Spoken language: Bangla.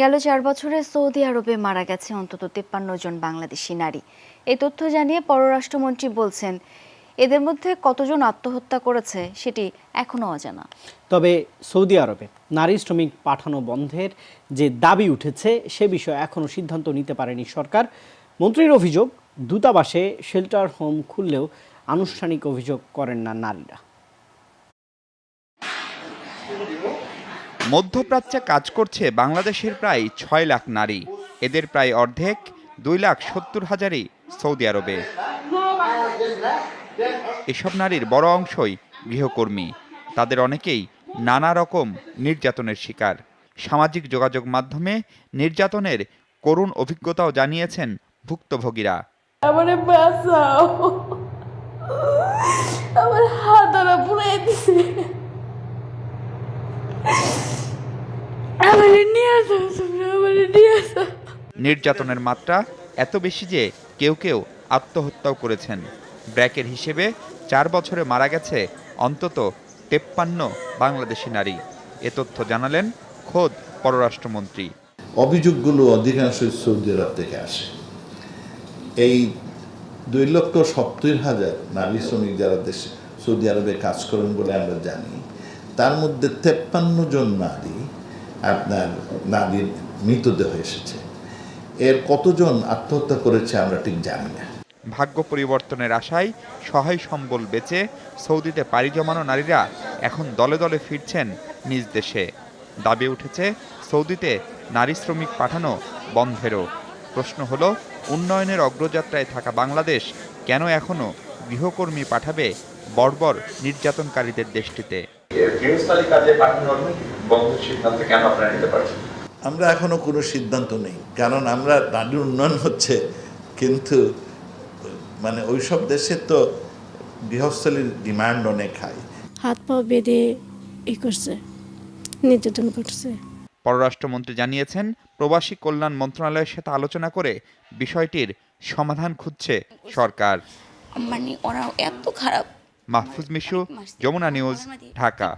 গেল চার বছরে সৌদি আরবে মারা গেছে অন্তত তেপ্পান্ন জন বাংলাদেশি নারী। এই তথ্য জানিয়ে পররাষ্ট্রমন্ত্রী বলছেন, এদের মধ্যে কতজন আত্মহত্যা করেছে সেটি এখনও অজানা। তবে সৌদি আরবে নারী শ্রমিক পাঠানো বন্ধের যে দাবি উঠেছে, সে বিষয়ে এখনও সিদ্ধান্ত নিতে পারেনি সরকার। মন্ত্রীর অভিযোগ, দূতাবাসে শেল্টার হোম খুললেও আনুষ্ঠানিক অভিযোগ করেন না নারীরা। মধ্যপ্রাচ্যে কাজ করছে বাংলাদেশের প্রায় ছয় লাখ নারী। এদের প্রায় অর্ধেক দুই লাখ সত্তর হাজারই সৌদি আরবে। এসব নারীর বড় অংশই গৃহকর্মী। তাদের অনেকেই নানা রকম নির্যাতনের শিকার। সামাজিক যোগাযোগ মাধ্যমে নির্যাতনের করুণ অভিজ্ঞতাও জানিয়েছেন ভুক্তভোগীরা আমারে বাঁচাও আমার হাত ওরা পুড়াই দিছে আমারে নিয়ে আসো তোমরা আমারে নিয়ে আসো নির্যাতনের মাত্রা এত বেশি যে কেউ কেউ আত্মহত্যাও করেছেন। ব্র্যাকের হিসেবে চার বছরে মারা গেছে অন্তত তেপ্পান্ন বাংলাদেশি নারী। এ তথ্য জানালেন খোদ পররাষ্ট্রমন্ত্রী। অভিযোগগুলো অধিকাংশই সৌদি আরব থেকে আসে। এই দুই লক্ষ সত্তর হাজার নারী শ্রমিক যারা দেশে, সৌদি আরবে কাজ করেন বলে আমরা জানি, তার মধ্যে তেপ্পান্ন জন নারী আপনার নারীর মৃতদেহ এসেছে। এর কতজন আত্মহত্যা করেছে আমরা ঠিক জানি না। ভাগ্য পরিবর্তনের আশায় সহায় সম্বল বেচে সৌদিতে পাড়ি জমানো নারীরা এখন দলে দলে ফিরছেন নিজ দেশে। দাবি উঠেছে সৌদিতে নারী শ্রমিক পাঠানো বন্ধেরও। প্রশ্ন হলো উন্নয়নের অগ্রযাত্রায় থাকা বাংলাদেশ কেন এখনও গৃহকর্মী পাঠাবে বর্বর নির্যাতনকারীদের দেশটিতে? গৃহস্থালী কাজে পাঠানোর বন্ধের সিদ্ধান্ত কেন আপনারা নিতে পারছেন? আমরা এখনও কোনো সিদ্ধান্ত নেই। কারণ আমরা নারীর উন্নয়ন হচ্ছে কিন্তু মানে ওইসব দেশে তো গৃহস্থলীর ডিমান্ড অনেক হাই। হাত পা বেঁধে ই করছে নির্যাতন করছে। পররাষ্ট্রমন্ত্রী জানিয়েছেন প্রবাসী কল্যাণ মন্ত্রণালয়ের সাথে আলোচনা করে বিষয়টির সমাধান খুঁজছে সরকার। মানে ওরা এত খারাপ। মাহফুজ মিশু যমুনা নিউজ ঢাকা।